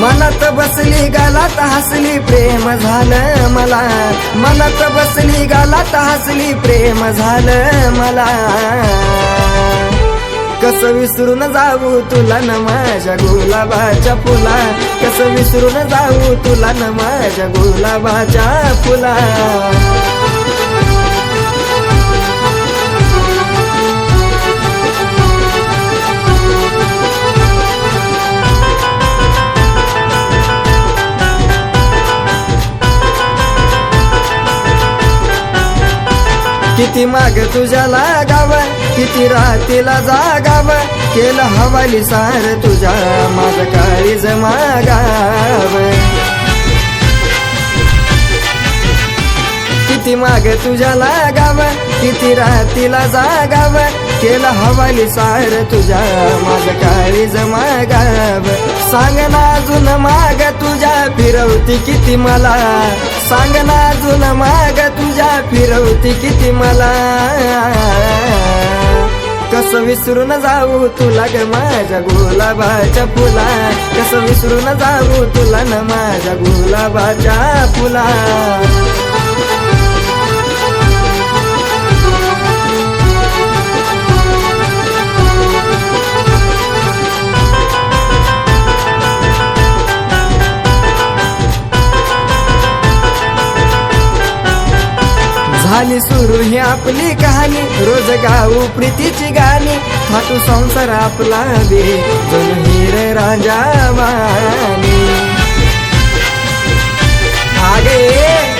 मनात बसली गालात हसली प्रेम झालं मला. मनात बसली गालात हसली प्रेम झालं मला. कसं विसरून जाऊ तुला न माझ्या गुलाबाच्या फुला? कसं विसरून जाऊ तुला न माझ्या गुलाबाच्या फुला? किती माग तुझ्या लागाव किती रातीला जागाव केलं हवाली सार तुझ्या माझ काळीज मागाव. किती माग तुझ्या लागाव? किती रातीला जागाव? केलं हवाली सार तुझ्या माझ काळीज मागाव. सांग ना अजून माग तुझ्या फिरवती किती मला. सांग ना अजून माग तुझ्या फिरवती किती मला. कसं विसरून जाऊ तुला ग माझ्या गुलाबाच्या फुला? कसं विसरून जाऊ तुला न माझ्या गुलाबाच्या फुला? झाली सुरू ही आपली कहाणी. रोज गाऊ प्रीतीची गाणी. थाटू संसार आपला दे जण हिर राजा वाणी. आगे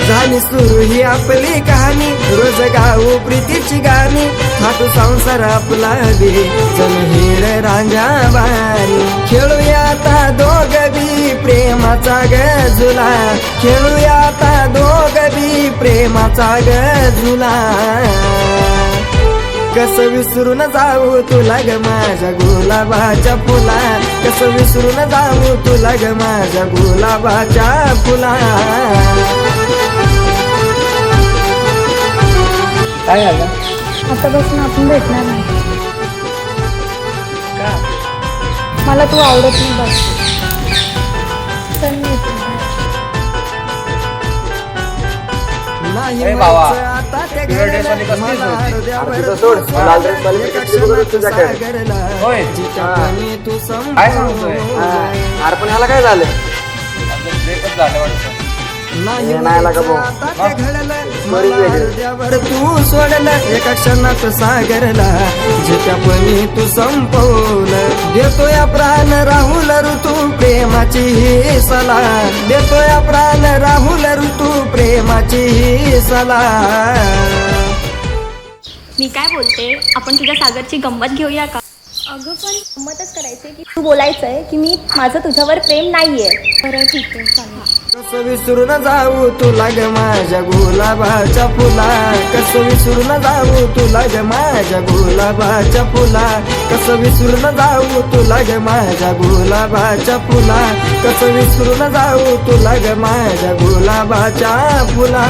झाली सुरू ही आपली कहाणी. रोज गाऊ प्रीतीची गाणी. थाटू संसार आपला दे जण हिर राजा वाणी. खेळूया आता दोघ बी. प्रेमाचा गजुला. खेळूया आता दोघ बी प्रेमाचा गजुला. कसं विसरून जाऊ तुला ग माझ्या गुलाबाच्या फुला. कसं विसरून जाऊ तुला ग माझ्या गुलाबाच्या फुला. काय झालं? आतापासून आपण भेटणार नाही. मला तू आवडत नाही बस. बाबा, पिवळ्या होती? अरे सोड. मी बघत तुझ्याकडे. होय. हा. पाणी तू काय सांगतोय? अरे पण ह्याला काय झालं ब्रेकअप झालं वाटतं नाही ते घडलं. सोडलं एका क्षणात सागरला. जिच्या पाणी तू संपवलं देतोय प्राण राहुल ऋतू प्रेमाची ही सला देतोय प्राण राहुल ऋतू प्रेमाची ही सला मी काय बोलते? आपण तुझ्या सागरची गंमत घेऊया का? अगं पण गंमतच करायचंय की तू बोलायचंय की मी माझं तुझ्यावर प्रेम नाहीये. बरं ठीक आहे कस विसरून जाऊ तुला ग माझ्या गुलाबाच्या फुला? कस विसरून जाऊ तुला ग माझ्या गुलाबाच्या फुला? कस विसरून जाऊ तुला ग माझ्या गुलाबाच्या फुला? कस विसरून जाऊ तुला ग माझ्या गुलाबाच्या फुला?